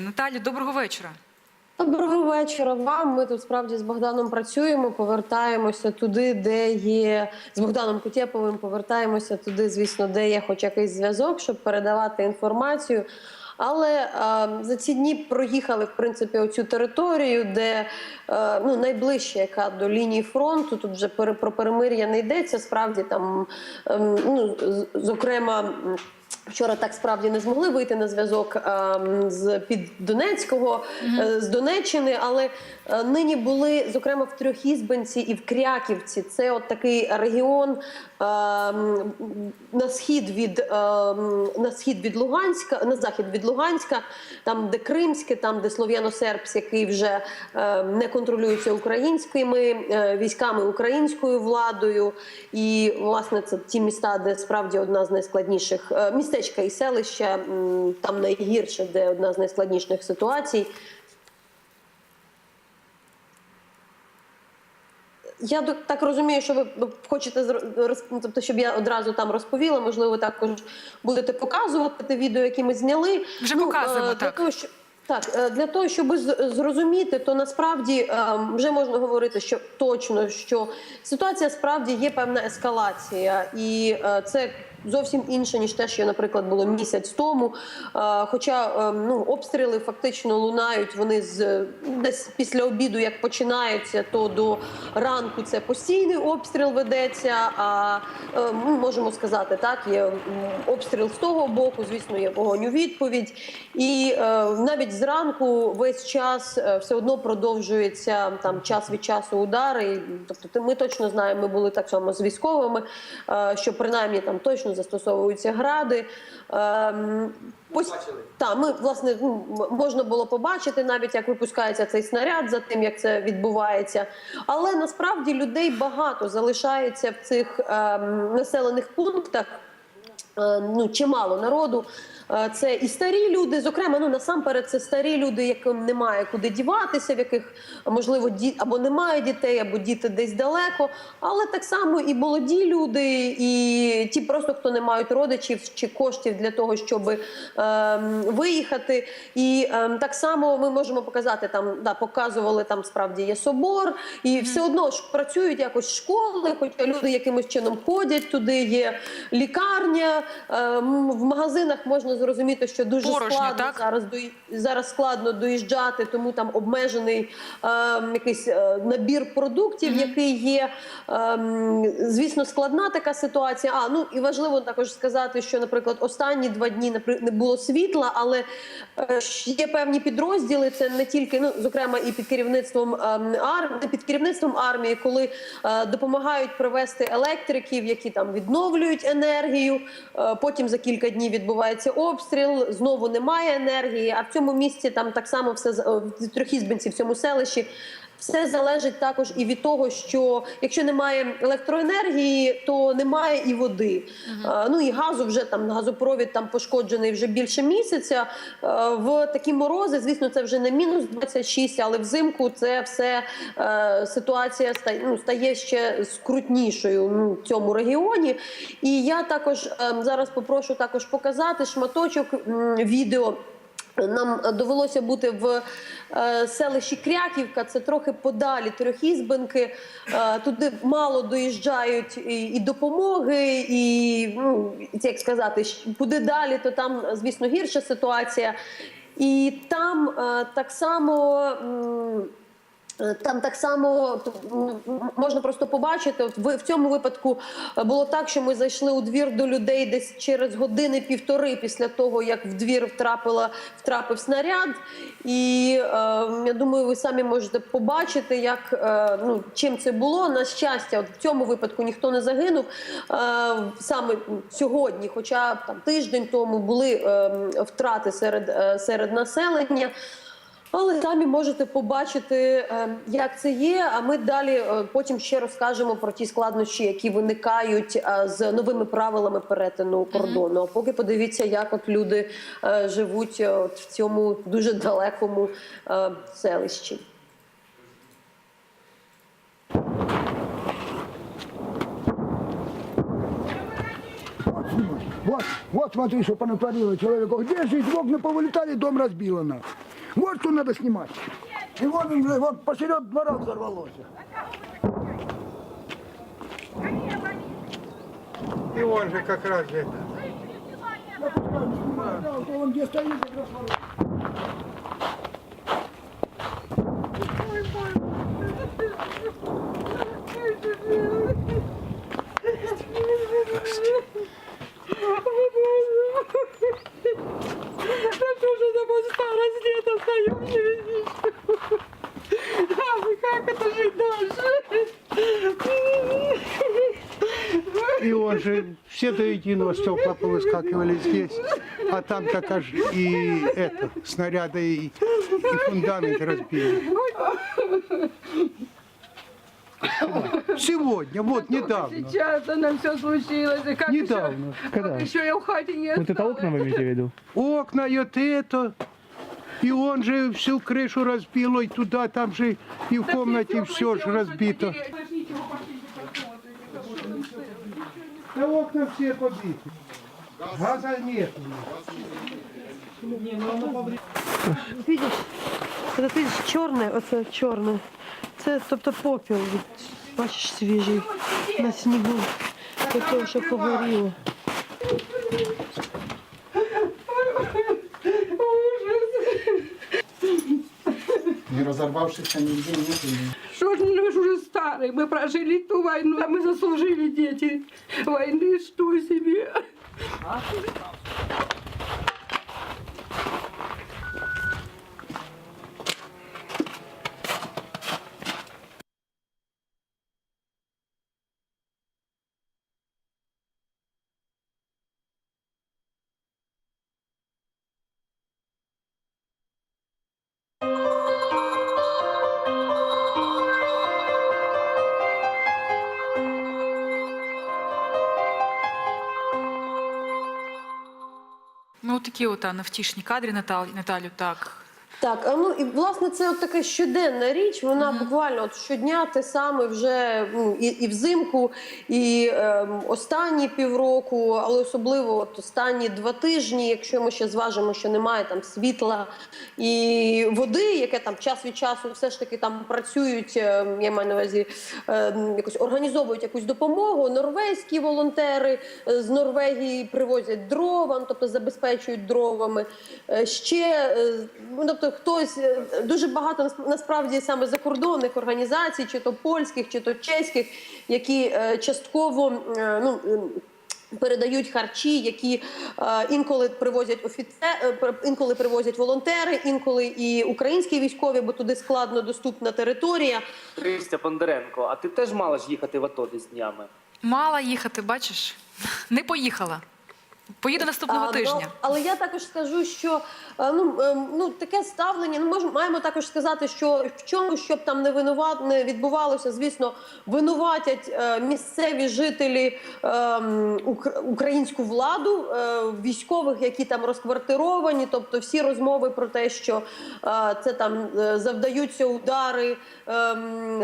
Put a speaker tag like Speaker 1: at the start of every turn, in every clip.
Speaker 1: Наталі, доброго вечора.
Speaker 2: Доброго вечора вам. Ми тут справді з Богданом працюємо. Повертаємося туди, де є з Богданом Кутєповим. Повертаємося туди, звісно, де є хоч якийсь зв'язок, щоб передавати інформацію. Але е, за ці дні проїхали в принципі оцю територію, де е, ну найближче, яка до лінії фронту. Тут вже про перемир'я не йдеться. Справді там ем, ну зокрема. Вчора так справді не змогли вийти на зв'язок ем, з під Донецького е, з Донеччини, але е, нині були зокрема в Трьохізбенці і в Кряківці. Це от такий регіон ем, на схід від ем, на схід від Луганська, на захід від Луганська, там де Кримське, там де Слов'яно-Сербськ, який вже ем, не контролюється українськими е, військами, українською владою. І власне це ті міста, де справді одна з найскладніших е, містечка і селища, там найгірше, де одна з найскладніших ситуацій. Я так розумію, що ви хочете ну, тобто, щоб я одразу там розповіла. Можливо, також будете показувати те відео, яке ми зняли.
Speaker 1: Вже
Speaker 2: е,
Speaker 1: показуємо,
Speaker 2: для
Speaker 1: так.
Speaker 2: Того, що... Так, е, для того, щоб зрозуміти, то насправді е, вже можна говорити, що точно що ситуація справді є певна ескалація, і е, це зовсім інше ніж те, що, наприклад, було місяць тому. Хоча е, ну обстріли фактично лунають вони з десь після обіду, як починаються, то до ранку це постійний обстріл ведеться. А ми можемо сказати, так є обстріл з того боку, звісно, є вогонь у відповідь, і е, навіть зранку весь час е, все одно продовжується там час від часу удари. Тобто, ми точно знаємо, ми були так само з військовими, е, що принаймні там точно застосовуються гради. Ем, Ось та ми власне ну, можна було побачити навіть як випускається цей снаряд за тим, як це відбувається. Але насправді людей багато залишається в цих ем, населених пунктах. Е, Ну, чимало народу. Е, Це і старі люди, зокрема, ну насамперед, це старі люди, яким немає куди діватися, в яких можливо ді або немає дітей, або діти десь далеко. Але так само і молоді люди, і ті, просто хто не мають родичів чи коштів для того, щоб ем, виїхати. І ем, так само ми можемо показати там, да, показували там справді є собор, і все одно ж працюють якось школи, хоча люди якимось чином ходять туди. Є лікарня. ем, в магазинах можна зрозуміти, що дуже
Speaker 1: Порожньо,
Speaker 2: складно
Speaker 1: так?
Speaker 2: зараз дої- зараз складно доїжджати, тому там обмежений ем, якийсь е, набір продуктів, який є. Ем, звісно, складна така ситуація. А ну і важливо також сказати, що, наприклад, останні два дні не було світла, але е, є певні підрозділи. Це не тільки ну, зокрема, і під керівництвом ем, ар... під керівництвом армії, коли е, допомагають привести електриків, які там відновлюють енергію. Е, потім за кілька днів відбувається обстріл, знову немає енергії. А в цьому місці там так само все е, в трьохізбинці в цьому селищі. Все залежить також і від того, що якщо немає електроенергії, то немає і води. Ну і газу вже там газопровід там пошкоджений вже більше місяця. В такі морози, звісно, це вже не мінус 26, але взимку це все е, ситуація стає, ну, стає ще скрутнішою ну, в цьому регіоні. І я також е, зараз попрошу також показати шматочок відео. Нам довелося бути в е, селищі Кряківка, це трохи подалі Трьохізбенки. Е, туди мало доїжджають і, допомоги, і ну, як сказати, куди далі, то там, звісно, гірша ситуація. І там е, так само. Е, Там так само можна просто побачити. От в цьому випадку е, було так, що ми зайшли у двір до людей десь через години півтори після того, як в двір втрапила втрапив снаряд. І е, я думаю, ви самі можете побачити, як е, ну чим це було. На щастя, от в цьому випадку ніхто не загинув. Е, саме сьогодні, хоча там тиждень тому були е, втрати серед, е, серед населення. Але самі можете побачити, е, як це є. А ми далі е, потім ще розкажемо про ті складнощі, які виникають е, з новими правилами перетину кордону. А поки подивіться, як от люди живуть от в цьому дуже далекому селищі.
Speaker 3: Вот, вот смотри, что понатворило человеку. Где жить? В окна повылетали, дом разбило нахуй.
Speaker 1: Вот что надо снимать. И вот, вот посеред двора взорвалось.
Speaker 3: И он же как раз это.
Speaker 1: Он где стоит, как раз ворот.
Speaker 4: Да что же за мой старость лет остаюсь невидимку? Ах, как это жить дальше?
Speaker 3: И он же все до единого стекла повыскакивали здесь. А там так аж и это, снаряды и, и фундамент разбили. Сегодня, вот недавно.
Speaker 4: Сейчас она все случилось. И как
Speaker 3: Недавно.
Speaker 4: Еще,
Speaker 5: Когда?
Speaker 4: Как еще я в хате не
Speaker 5: Вот это окна вы имеете в виду?
Speaker 3: Окна и вот это. И он же всю крышу разбил, и туда, там же и в комнате все же разбито. Да окна все побиты. Газа нет.
Speaker 2: Видиш, це ти чорне, оце чорне. Це тобто попіл, бачиш, свіжий на снігу. До того, що погоріло.
Speaker 6: Не разорвавшихся нигде нет.
Speaker 4: Что ж, мы же уже старые, мы прожили ту войну, а мы заслужили дети войны, что себе.
Speaker 7: Такі от а, навтішні кадри, Наталю, Наталю, так.
Speaker 2: Так, ну і власне це от така щоденна річ. Вона буквально от щодня те саме вже ну, і, і взимку, і ем, останні півроку, але особливо от останні два тижні, якщо ми ще зважимо, що немає там світла і води, яке там час від часу все ж таки там працюють. ем, я маю на увазі ем, якось організовують якусь допомогу. Норвезькі волонтери е, з Норвегії привозять дрова, ну, тобто забезпечують дровами. Е, Ще е, ну, тобто хтось е, дуже багато насправді саме закордонних організацій, чи то польських, чи то чеських, які е, частково е, ну. Передають харчі, які е, інколи привозять офіцер, інколи привозять волонтери, інколи і українські військові, бо туди складно доступна територія.
Speaker 8: Христя Бондаренко, а ти теж мала ж їхати в АТО десь днями?
Speaker 7: Мала їхати, бачиш? Не поїхала. Поїду наступного
Speaker 2: А, ну,
Speaker 7: тижня.
Speaker 2: але я також скажу, що ну, е, ну таке ставлення. Ну мож, маємо також сказати, що в чому щоб там не винуват не відбувалося, звісно, винуватять е, місцеві жителі е, українську владу, е, військових, які там розквартировані. Тобто всі розмови про те, що е, це там е, завдаються удари е,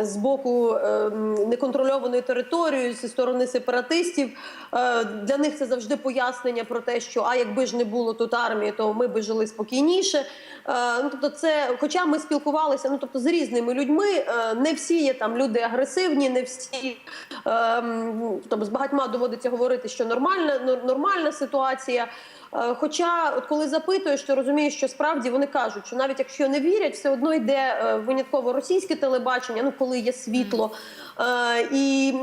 Speaker 2: з боку е, неконтрольованої території зі сторони сепаратистів. Е, Для них це завжди пояснення про те, що а якби ж не було тут армії, то ми би жили спокійніше. Е, Ну тобто, це, хоча ми спілкувалися, ну тобто з різними людьми, е, не всі є там люди агресивні, не всі е, тобто з багатьма доводиться говорити, що нормальна нормальна ситуація. Е, Хоча, от коли запитуєш, то розумієш, що справді вони кажуть, що навіть якщо не вірять, все одно йде е, винятково російське телебачення, ну коли є світло. Е, І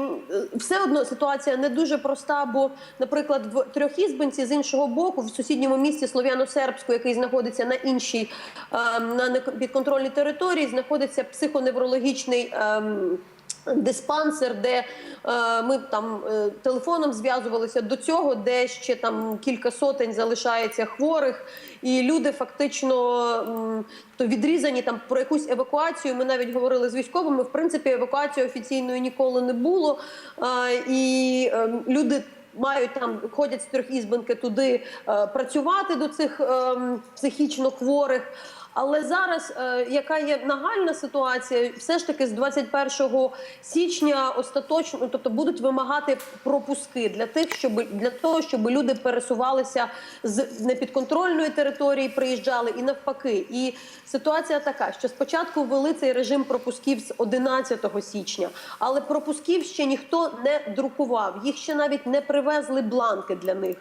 Speaker 2: все одно ситуація не дуже проста. Бо, наприклад, в Трьохізбинці з іншого боку, в сусідньому місті Слов'яно-Сербську, який знаходиться на іншій е, на непідконтрольній території, знаходиться психоневрологічний. Диспансер, де е, ми там е, телефоном зв'язувалися до цього, де ще там кілька сотень залишається хворих, і люди фактично м, то відрізані там про якусь евакуацію. Ми навіть говорили з військовими. В принципі, евакуації офіційної ніколи не було. Е, і е, люди. Мають там ходять з трьохізбинки туди е, працювати до цих ем, психічно хворих. Але зараз е, яка є нагальна ситуація, все ж таки з 21 січня остаточно, ну, тобто будуть вимагати пропуски для тих, щоб для того, щоб люди пересувалися з непідконтрольної території, приїжджали і навпаки. І ситуація така, що спочатку ввели цей режим пропусків з 11 січня, але пропусків ще ніхто не друкував. Їх ще навіть не привезли бланки для них.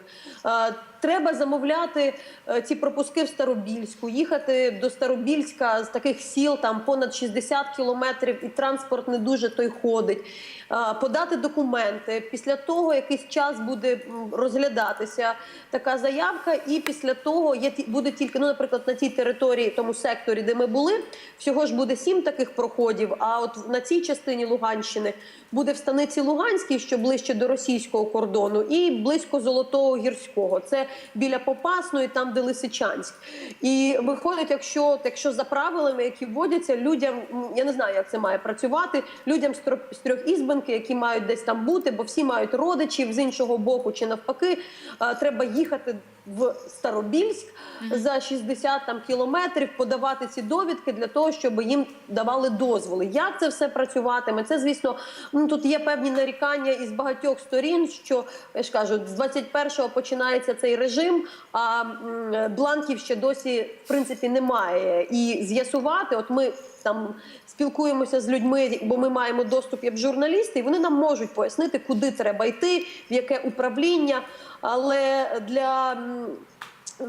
Speaker 2: Треба замовляти е, ці пропуски в Старобільську, їхати до Старобільська з таких сіл, там понад 60 кілометрів, і транспорт не дуже той ходить. Е, Подати документи. Після того якийсь час буде розглядатися така заявка, і після того є буде тільки, ну, наприклад, на тій території, тому секторі, де ми були, всього ж буде сім таких проходів. А от на цій частині Луганщини буде в станиці Луганській, що ближче до російського кордону, і близько Золотого Гірського. Це біля Попасної, там де Лисичанськ. І виходить, якщо, якщо за правилами, які вводяться, людям я не знаю, як це має працювати. Людям з трьох, ізбинки, які мають десь там бути, бо всі мають родичів з іншого боку чи навпаки, е, треба їхати в Старобільськ за 60 там кілометрів, подавати ці довідки для того, щоб їм давали дозволи. Як це все працюватиме? Це звісно, ну тут є певні нарікання із багатьох сторін. Що я ж кажу, з 21-го починається цей режим, а м, бланків ще досі в принципі немає. І з'ясувати, от ми там спілкуємося з людьми, бо ми маємо доступ як журналісти, і вони нам можуть пояснити, куди треба йти, в яке управління. Але для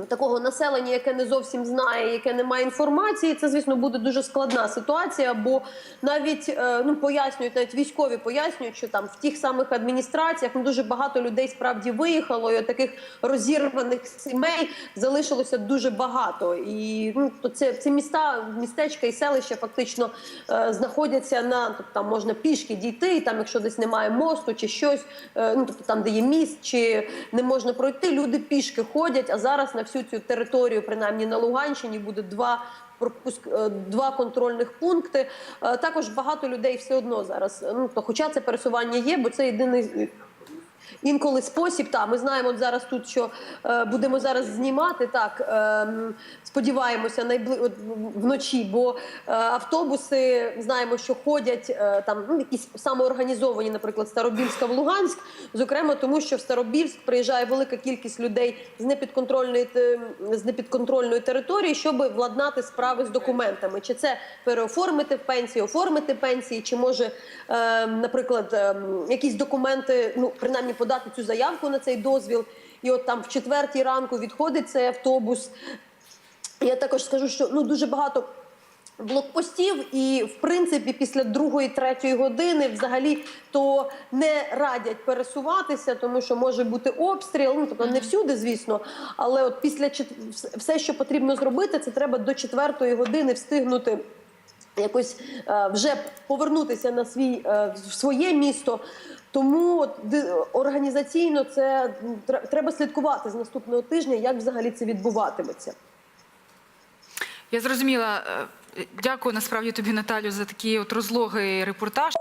Speaker 2: такого населення, яке не зовсім знає, яке не має інформації, це звісно буде дуже складна ситуація. Бо навіть е, ну пояснюють, навіть військові пояснюють, що там в тих самих адміністраціях ну, дуже багато людей справді виїхало, і таких розірваних сімей залишилося дуже багато. І ну то це, це міста, містечка і селища фактично е, знаходяться на тобто, там можна пішки дійти, там, якщо десь немає мосту чи щось, е, ну тобто там, де є міст, чи не можна пройти, люди пішки ходять. А зараз на всю цю територію, принаймні на Луганщині, буде два. Пропуск е, два контрольних пункти. Е, Також багато людей все одно зараз. Ну то, хоча це пересування є, бо це єдиний інколи спосіб. Та ми знаємо от зараз тут, що е, будемо зараз знімати. Так е, сподіваємося, найбли от, вночі, бо е, автобуси знаємо, що ходять е, там ну, якісь самоорганізовані, наприклад, Старобільська в Луганськ. Зокрема, тому що в Старобільськ приїжджає велика кількість людей з непідконтрольної з непідконтрольної території, щоб владнати справи з документами. Чи це переоформити пенсію, оформити пенсії, чи може, е, наприклад, е, якісь документи, ну принаймні подати цю заявку на цей дозвіл. І от там в четвертій ранку відходить цей автобус. Я також скажу, що ну дуже багато. Блокпостів, і в принципі, після другої, третьої години взагалі то не радять пересуватися, тому що може бути обстріл. Ну тобто не всюди, звісно. Але от після все, що потрібно зробити, це треба до четвертої години встигнути якось е, вже повернутися на свій е, в своє місто. Тому організаційно це треба слідкувати з наступного тижня, як взагалі це відбуватиметься.
Speaker 7: Я зрозуміла. Е, Дякую насправді тобі, Наталю, за такий от розлогий репортаж.